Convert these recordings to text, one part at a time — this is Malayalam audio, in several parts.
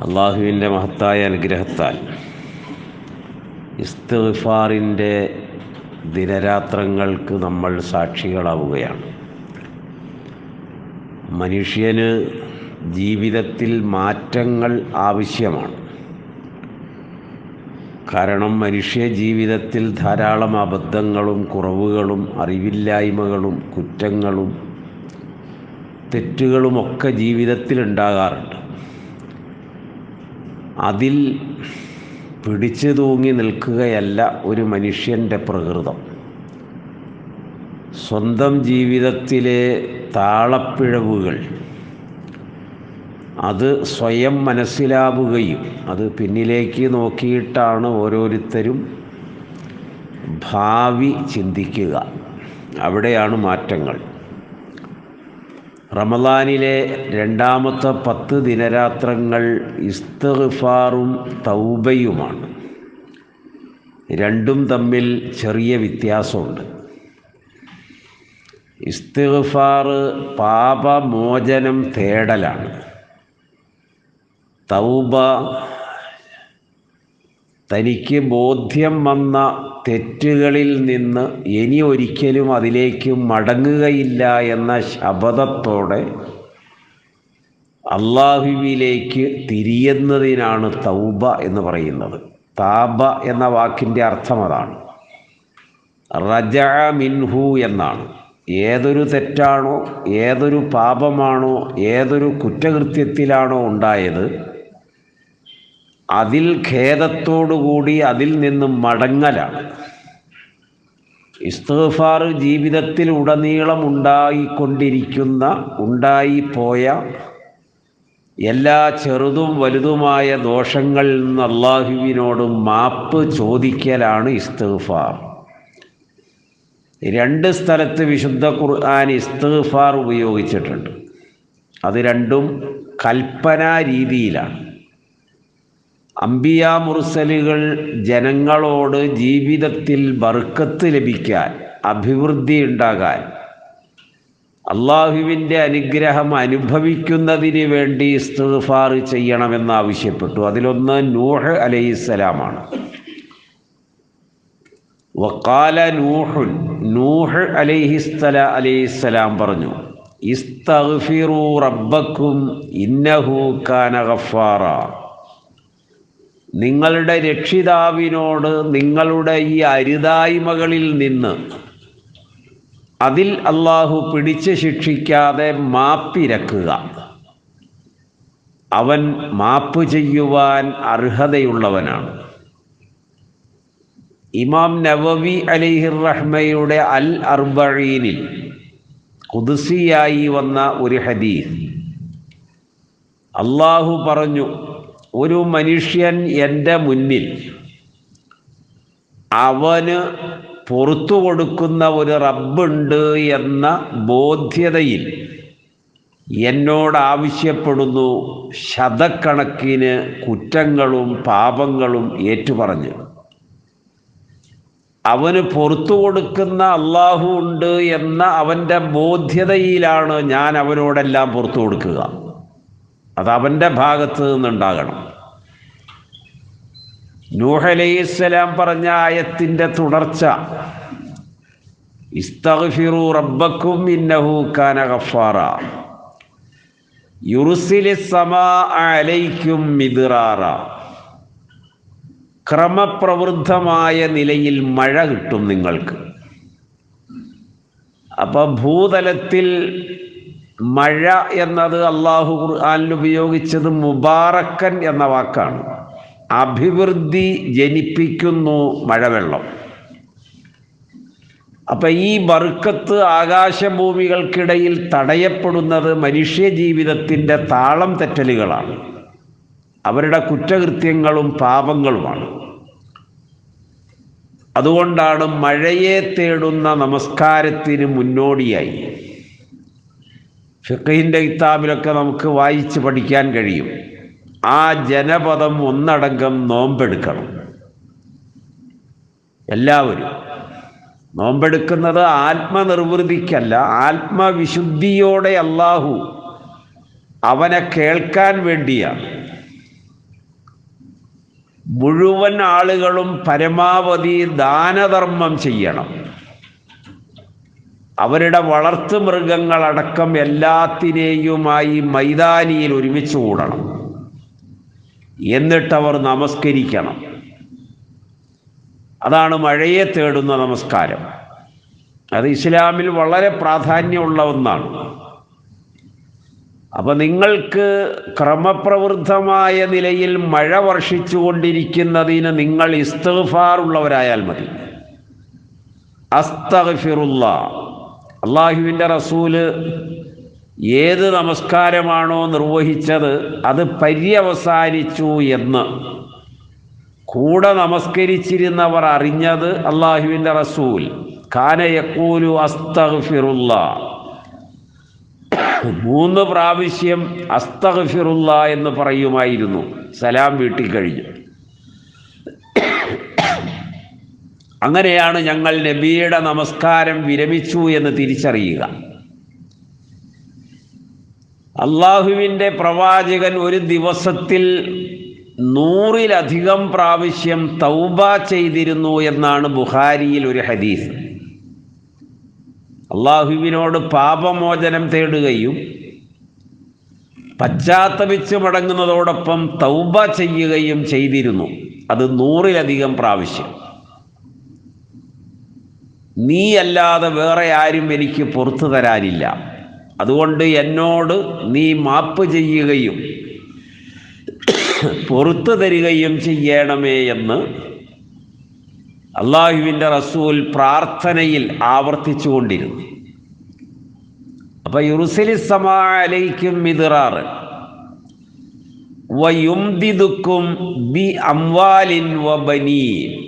അള്ളാഹുവിന്റെ മഹത്തായ അനുഗ്രഹത്താൽ ഇസ്തിഫാറിന്റെ ദിനരാത്രങ്ങൾക്ക് നമ്മൾ സാക്ഷികളാവുകയാണ്. മനുഷ്യന് ജീവിതത്തിൽ മാറ്റങ്ങൾ ആവശ്യമാണ്. കാരണം മനുഷ്യ ജീവിതത്തിൽ ധാരാളം അബദ്ധങ്ങളും കുറവുകളും അറിവില്ലായ്മകളും കുറ്റങ്ങളും തെറ്റുകളുമൊക്കെ ജീവിതത്തിൽ ഉണ്ടാകാറുണ്ട് അതിൽ പിടിച്ചു തൂങ്ങി നിൽക്കുകയല്ല ഒരു മനുഷ്യന്റെ പ്രകൃതം. സ്വന്തം ജീവിതത്തിലെ താളപ്പിഴവുകൾ അത് സ്വയം മനസ്സിലാവുകയും അത് പിന്നിലേക്ക് നോക്കിയിട്ടാണ് ഓരോരുത്തരും ഭാവി ചിന്തിക്കുക. അവിടെയാണ് മാറ്റങ്ങൾ. റമദാനിലെ രണ്ടാമത്തെ പത്ത് ദിനരാത്രങ്ങൾ ഇസ്തഫാറും തൗബയുമാണ്. രണ്ടും തമ്മിൽ ചെറിയ വ്യത്യാസമുണ്ട്. ഇസ്തിഗ്ഫാർ പാപമോചനം തേടലാണ്. തൗബ തനിക്ക് ബോധ്യം വന്ന തെറ്റുകളിൽ നിന്ന് ഇനി ഒരിക്കലും അതിലേക്ക് മടങ്ങുകയില്ല എന്ന ശപഥത്തോടെ അള്ളാഹുവിലേക്ക് തിരിയുന്നതിനാണ് തൗബ എന്ന് പറയുന്നത്. താബ എന്ന വാക്കിന്റെ അർത്ഥം അതാണ്. റജ മിൻഹു എന്നാണ്. ഏതൊരു തെറ്റാണോ ഏതൊരു പാപമാണോ ഏതൊരു കുറ്റകൃത്യത്തിലാണോ ഉണ്ടായത് അതിൽ ഖേദത്തോടുകൂടി അതിൽ നിന്നും മടങ്ങലാണ്. ഇസ്തഫാർ ജീവിതത്തിൽ ഉടനീളം ഉണ്ടായിക്കൊണ്ടിരിക്കുന്ന ഉണ്ടായിപ്പോയ എല്ലാ ചെറുതും വലുതുമായ ദോഷങ്ങളിൽ നിന്ന് അള്ളാഹുവിനോട് മാപ്പ് ചോദിക്കലാണ് ഇസ്തഫാർ രണ്ട് സ്ഥലത്ത് വിശുദ്ധ ഖുർആൻ ഇസ്തഫാർ ഉപയോഗിച്ചിട്ടുണ്ട്. അത് രണ്ടും കൽപ്പനാ രീതിയിലാണ്. അംബിയ മുർസലുകൾ ജനങ്ങളോട് ജീവിതത്തിൽ ബർക്കത്ത് ലഭിക്കാൻ അഭിവൃദ്ധി ഉണ്ടാകാൻ അള്ളാഹുവിന്റെ അനുഗ്രഹം അനുഭവിക്കുന്നതിന് വേണ്ടി ഇസ്തിഗ്ഫാർ ചെയ്യണമെന്ന് ആവശ്യപ്പെട്ടു. അതിലൊന്ന് നൂഹ് അലൈസലാമാണ് വക്കാല നൂഹുൻ നൂഹ് അലൈഹിസ്സല അലൈഹിസ്സലാം പറഞ്ഞു ഇസ്തഗ്ഫിറു റബ്ബക്കും ഇന്നഹു കാന ഗഫാറ. നിങ്ങളുടെ രക്ഷിതാവിനോട് നിങ്ങളുടെ ഈ അരുതായ്മകളിൽ നിന്ന് അതിൽ അള്ളാഹു പിടിച്ച് ശിക്ഷിക്കാതെ മാപ്പിരക്കുക. അവൻ മാപ്പ് ചെയ്യുവാൻ അർഹതയുള്ളവനാണ്. ഇമാം നവവി അലിഹിർ റഹ്മയുടെ അൽ അർബീനിൽ കുതിസിയായി വന്ന ഒരു ഹദീസ്. അള്ളാഹു പറഞ്ഞു ഒരു മനുഷ്യൻ എന്റെ മുന്നിൽ അവന് പുറത്തു കൊടുക്കുന്ന ഒരു റബ്ബുണ്ട് എന്ന ബോധ്യതയിൽ എന്നോട് ആവശ്യപ്പെടുന്നു ശതക്കണക്കിന് കുറ്റങ്ങളും പാപങ്ങളും ഏറ്റുപറഞ്ഞ്. അവന് പുറത്തു കൊടുക്കുന്ന അള്ളാഹു ഉണ്ട് എന്ന അവന്റെ ബോധ്യതയിലാണ് ഞാൻ അവനോടെല്ലാം പുറത്തു കൊടുക്കുക. അത് അവന്റെ ഭാഗത്ത് നിന്നുണ്ടാകണം. നൂഹ് അലൈഹിസ്സലാം പറഞ്ഞ ആയത്തിന്റെ തുടർച്ച. ഇസ്തഗ്ഫിറു റബ്ബക്കും ഇന്നഹു കാന ഗഫാറ. യുർസിലി സമാ അലൈക്കും മിദ്റാറ. ക്രമപ്രവൃദ്ധമായ നിലയിൽ മഴ കിട്ടും നിങ്ങൾക്ക്. അപ്പോൾ ഭൂതലത്തിൽ മഴ എന്നത് അള്ളാഹു ഖുർആാനിൽ ഉപയോഗിച്ചത് മുബാറക്കൻ എന്ന വാക്കാണ്. അഭിവൃദ്ധി ജനിപ്പിക്കുന്നു മഴവെള്ളം. അപ്പൊ ഈ ബറുക്കത്ത് ആകാശഭൂമികൾക്കിടയിൽ തടയപ്പെടുന്നത് മനുഷ്യ ജീവിതത്തിന്റെ താളം തെറ്റലുകളാണ്. അവരുടെ കുറ്റകൃത്യങ്ങളും പാപങ്ങളുമാണ്. അതുകൊണ്ടാണ് മഴയെ തേടുന്ന നമസ്കാരത്തിന് മുന്നോടിയായി. ഫിഖിന്റെ കിതാബിലൊക്കെ നമുക്ക് വായിച്ച് പഠിക്കാൻ കഴിയും. ആ ജനപദം ഒന്നടങ്കം നോമ്പെടുക്കണം. എല്ലാവരും. നോമ്പെടുക്കുന്നത് ആത്മനിർവൃതിക്കല്ല ആത്മവിശുദ്ധിയോടെ അള്ളാഹു അവനെ കേൾക്കാൻ വേണ്ടിയാണ്. മുഴുവൻ ആളുകളും പരമാവധി ദാനധർമ്മം ചെയ്യണം. അവരുടെ വളർത്തു മൃഗങ്ങളടക്കം എല്ലാത്തിനെയുമായി മൈതാനിയിൽ ഒരുമിച്ച് കൂടണം. എന്നിട്ടവർ നമസ്കരിക്കണം. അതാണ് മഴയെ തേടുന്ന നമസ്കാരം. അത് ഇസ്ലാമിൽ വളരെ പ്രാധാന്യമുള്ള ഒന്നാണ്. അപ്പം നിങ്ങൾക്ക് ക്രമപ്രവൃദ്ധമായ നിലയിൽ മഴ വർഷിച്ചു കൊണ്ടിരിക്കുന്നതിന് നിങ്ങൾ ഇസ്തഫാറുള്ളവരായാൽ മതി. അസ്തഫിറുള്ള അള്ളാഹുവിന്റെ റസൂൽ ഏത് നമസ്കാരമാണോ നിർവഹിച്ചത് അത് പര്യവസാനിച്ചു എന്ന്. കൂടെ നമസ്കരിച്ചിരുന്നവർ അറിഞ്ഞത് അള്ളാഹുവിന്റെ റസൂൽ. കാനയക്കൂലു അസ്തഫിറുള്ള മൂന്ന് പ്രാവശ്യം അസ്തഫിറുള്ള എന്ന് പറയുമായിരുന്നു. സലാം വീട്ടിൽ കഴിഞ്ഞു. അങ്ങനെയാണ് ഞങ്ങൾ നബിയുടെ നമസ്കാരം വിരമിച്ചു എന്ന് തിരിച്ചറിയുക. അള്ളാഹുവിന്റെ പ്രവാചകൻ ഒരു ദിവസത്തിൽ നൂറിലധികം പ്രാവശ്യം തൗബ ചെയ്തിരുന്നു എന്നാണ് ബുഹാരിയിൽ ഒരു ഹദീസ്. അള്ളാഹുവിനോട് പാപമോചനം തേടുകയും പശ്ചാത്തപിച്ച് മടങ്ങുന്നതോടൊപ്പം തൗബ ചെയ്യുകയും ചെയ്തിരുന്നു. അത് നൂറിലധികം പ്രാവശ്യം. നീയല്ലാതെ വേറെ ആരും എനിക്ക് പുറത്തു തരാനില്ല. അതുകൊണ്ട് എന്നോട് നീ മാപ്പ് ചെയ്യുകയും പുറത്തു തരികയും ചെയ്യണമേ എന്ന് അള്ളാഹുവിന്റെ റസൂൽ പ്രാർത്ഥനയിൽ ആവർത്തിച്ചു ആവർത്തിച്ചുകൊണ്ടിരുന്നു. അപ്പൊ യുറുസലിസമാലയ്ക്കും മിതിറാറ് വയുംദിദുക്കും ബി അംവാലിൻ വ ബനീൻ.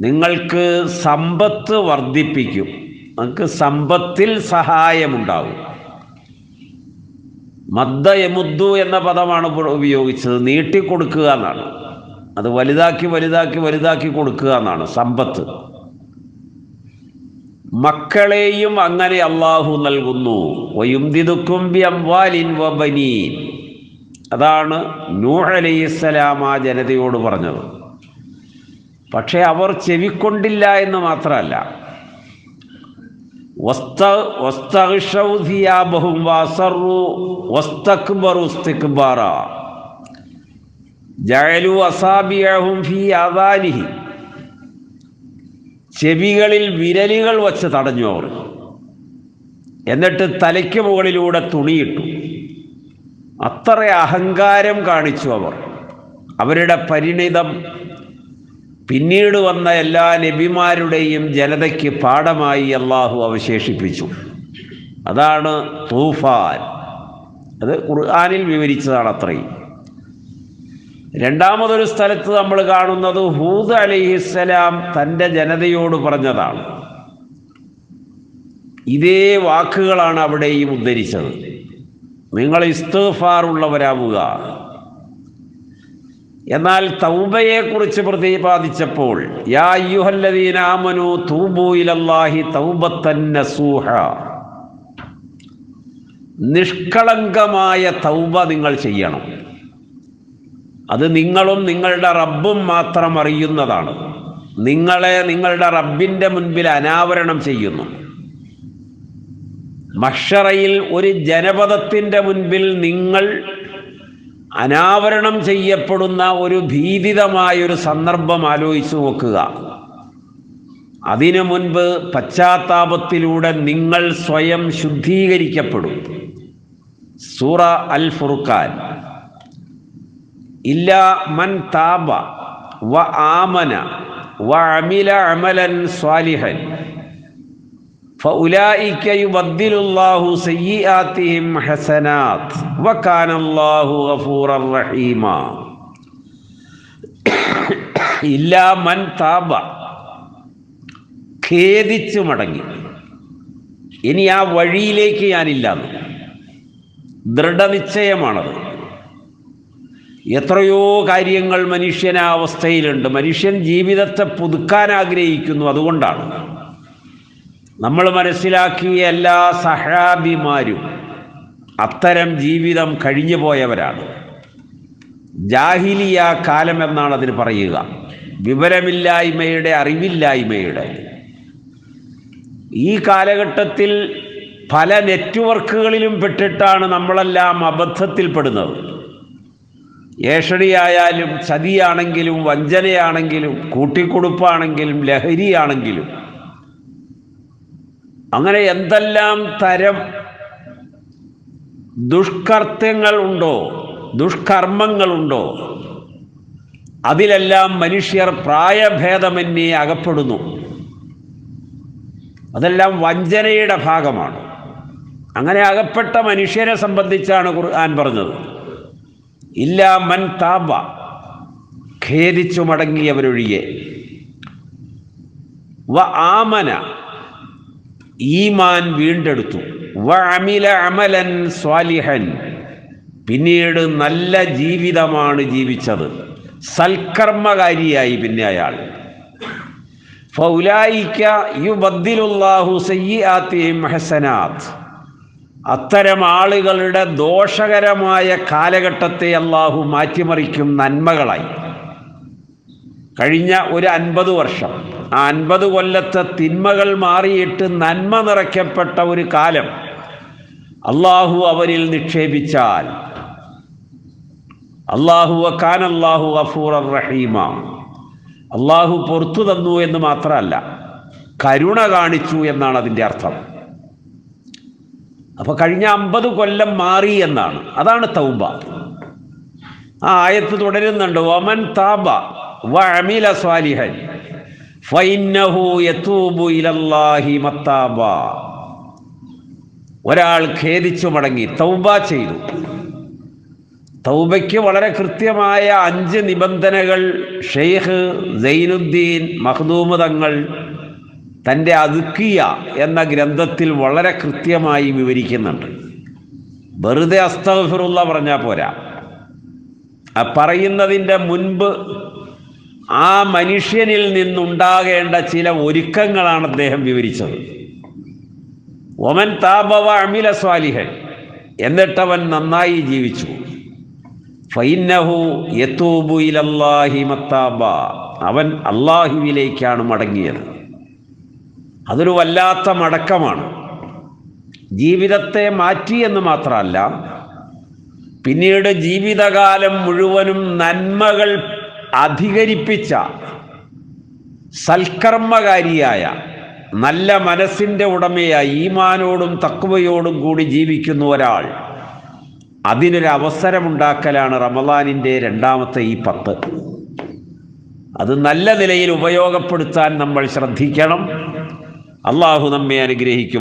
നിങ്ങൾക്ക് സമ്പത്ത് വർദ്ധിപ്പിക്കും. നിങ്ങൾക്ക് സമ്പത്തിൽ സഹായമുണ്ടാവും. മദ്ദ യമുദ്ദു എന്ന പദമാണ് ഉപയോഗിച്ചത്. നീട്ടിക്കൊടുക്കുക എന്നാണ്. അത് വലുതാക്കി വലുതാക്കി വലുതാക്കി കൊടുക്കുക എന്നാണ് സമ്പത്ത്. മക്കളെയും അങ്ങനെ അള്ളാഹു നൽകുന്നു. അതാണ് നൂഹ് അലൈഹിസ്സലാം ആ ജനതയോട് പറഞ്ഞത്. പക്ഷേ അവർ ചെവിക്കൊണ്ടില്ല എന്ന് മാത്രമല്ല. ചെവികളിൽ വിരലുകൾ വച്ച് തടഞ്ഞു അവർ എന്നിട്ട് തലയ്ക്ക് മുകളിലൂടെ തുണിയിട്ടു. അത്ര അഹങ്കാരം കാണിച്ചു അവർ. അവരുടെ പരിണിതം പിന്നീട് വന്ന എല്ലാ നബിമാരുടെയും ജനതയ്ക്ക് പാഠമായി അള്ളാഹു അവശേഷിപ്പിച്ചു. അതാണ് തൂഫാൻ. അത് ഖുർആാനിൽ വിവരിച്ചതാണ് അത്രയും. രണ്ടാമതൊരു സ്ഥലത്ത് നമ്മൾ കാണുന്നത് ഹൂദ് അലിഹിസ്സലാം തന്റെ ജനതയോട് പറഞ്ഞതാണ്. ഇതേ വാക്കുകളാണ് അവിടെയും ഉദ്ധരിച്ചത്. നിങ്ങൾ ഇസ്തഫാറുള്ളവരാവുക എന്നാൽ തൗബയെക്കുറിച്ച് പ്രതിപാദിച്ചപ്പോൾ യാ തൗബത്തൻ നസൂഹ. നിഷ്കളങ്കമായ തൗബ നിങ്ങൾ ചെയ്യണം. അത് നിങ്ങളും നിങ്ങളുടെ റബ്ബും മാത്രം അറിയുന്നതാണ്. നിങ്ങളെ നിങ്ങളുടെ റബ്ബിന്റെ മുൻപിൽ അനാവരണം ചെയ്യുന്നു. മഷറയിൽ ഒരു ജനപദത്തിന്റെ മുൻപിൽ നിങ്ങൾ അനാവരണം ചെയ്യപ്പെടുന്ന ഒരു ഭീതിതമായൊരു സന്ദർഭം ആലോചിച്ചു നോക്കുക. അതിനു മുൻപ് പശ്ചാത്താപത്തിലൂടെ നിങ്ങൾ സ്വയം ശുദ്ധീകരിക്കപ്പെടും. സൂറ അൽ ഫുർഖാൻ ഇല്ല മൻ താബ വ ആമന വ അമില അമലൻ സ്വാലിഹൻ. ഇല്ലാ മൻ താബ ഖേദിച്ചു മടങ്ങി. ഇനി ആ വഴിയിലേക്ക് ഞാനില്ലാന്ന്. ദൃഢനിശ്ചയമാണത്. എത്രയോ കാര്യങ്ങൾ മനുഷ്യനാവസ്ഥയിലുണ്ട്. മനുഷ്യൻ ജീവിതത്തെ പുതുക്കാൻ ആഗ്രഹിക്കുന്നു. അതുകൊണ്ടാണ്. നമ്മൾ മനസ്സിലാക്കിയ എല്ലാ സഹാബിമാരും അത്തരം ജീവിതം കഴിഞ്ഞു പോയവരാണ്. ജാഹിലിയ കാലം എന്നാണ് അതിന് പറയുക. വിവരമില്ലായ്മയുടെ അറിവില്ലായ്മയുടെ. ഈ കാലഘട്ടത്തിൽ പല നെറ്റ്വർക്കുകളിലും പെട്ടിട്ടാണ് നമ്മളെല്ലാം അബദ്ധത്തിൽപ്പെടുന്നത്. ഏഷണിയായാലും ചതിയാണെങ്കിലും വഞ്ചനയാണെങ്കിലും കൂട്ടിക്കൊടുപ്പാണെങ്കിലും ലഹരിയാണെങ്കിലും അങ്ങനെ എന്തെല്ലാം തരം ദുഷ്കർത്യങ്ങൾ ഉണ്ടോ ദുഷ്കർമ്മങ്ങളുണ്ടോ അതിലെല്ലാം മനുഷ്യർ പ്രായഭേദമന്യേ അകപ്പെടുന്നു. അതെല്ലാം വഞ്ചനയുടെ ഭാഗമാണ്. അങ്ങനെ അകപ്പെട്ട മനുഷ്യരെ സംബന്ധിച്ചാണ് ഖുർആൻ പറഞ്ഞത്. ഇല്ല മൻ താബ ഖേദിച്ചു മടങ്ങിയവരൊഴികെ. വ ആമന ഈമാൻ വീണ്ടെടുത്തു. അമലൻ സ്വാലിഹൻ. പിന്നീട് നല്ല ജീവിതമാണ് ജീവിച്ചത്. സൽക്കർമ്മകാരിയായി പിന്നെ അയാൾ. അത്തരം ആളുകളുടെ ദോഷകരമായ കാലഘട്ടത്തെ അള്ളാഹു മാറ്റിമറിക്കും നന്മകളായി. കഴിഞ്ഞ ഒരു അൻപത് വർഷം ആ അൻപത് കൊല്ലത്തെ തിന്മകൾ മാറിയിട്ട് നന്മ നിറയ്ക്കപ്പെട്ട ഒരു കാലം അള്ളാഹു അവരിൽ നിക്ഷേപിച്ചാൽ. അള്ളാഹു ഖാൻ അള്ളാഹു അഫൂർ റഹീമ. അള്ളാഹു പുറത്തു തന്നു എന്ന് മാത്രമല്ല കരുണ കാണിച്ചു എന്നാണ് അതിന്റെ അർത്ഥം. അപ്പോൾ കഴിഞ്ഞ അമ്പത് കൊല്ലം മാറി എന്നാണ്. അതാണ് തൗബ. ആ ആയത്ത് തുടരുന്നുണ്ട് ഒമൻ താബ വ അമീല സ്വാലിഹൻ ഫൈന്നഹു യതൂബു ഇലല്ലാഹി മത്താബ ഒരാൾ ഖേദിച്ചു മടങ്ങി തൗബ ചെയ്തു. തൗബയ്ക്ക് വളരെ കൃത്യമായ അഞ്ച് നിബന്ധനകൾ ഷെയ്ഖ് സൈനുദ്ദീൻ മഹദൂമ് തങ്ങൾ തന്റെ അതുക്കിയ എന്ന ഗ്രന്ഥത്തിൽ വളരെ കൃത്യമായി വിവരിക്കുന്നുണ്ട്. വെറുതെ അസ്തഫിറുള്ള പറഞ്ഞാൽ പോരാ. പറയുന്നതിന്റെ മുൻപ് ആ മനുഷ്യനിൽ നിന്നുണ്ടാകേണ്ട ചില ഒരുക്കങ്ങളാണ് അദ്ദേഹം വിവരിച്ചത്. ഒമൻ താപവ അമില സ്വാലിഹൻ എന്നിട്ടവൻ നന്നായി ജീവിച്ചു. ഫൈനഹു യത്തൂബു മത്താബ. അവൻ അള്ളാഹുവിലേക്കാണ് മടങ്ങിയത്. അതൊരു വല്ലാത്ത മടക്കമാണ്. ജീവിതത്തെ മാറ്റി എന്ന് മാത്രമല്ല പിന്നീട് ജീവിതകാലം മുഴുവനും നന്മകൾ അധികരിപ്പിച്ച സൽക്കർമ്മകാരിയായ നല്ല മനസ്സിന്റെ ഉടമയായി ഈമാനോടും തക്വയോടും കൂടി ജീവിക്കുന്ന ഒരാൾ അതിനൊരു അവസരമുണ്ടാക്കലാണ് റമദാനിന്റെ രണ്ടാമത്തെ ഈ പത്ത്. അത് നല്ല നിലയിൽ ഉപയോഗപ്പെടുത്താൻ നമ്മൾ ശ്രദ്ധിക്കണം. അള്ളാഹു നമ്മെ അനുഗ്രഹിക്കും.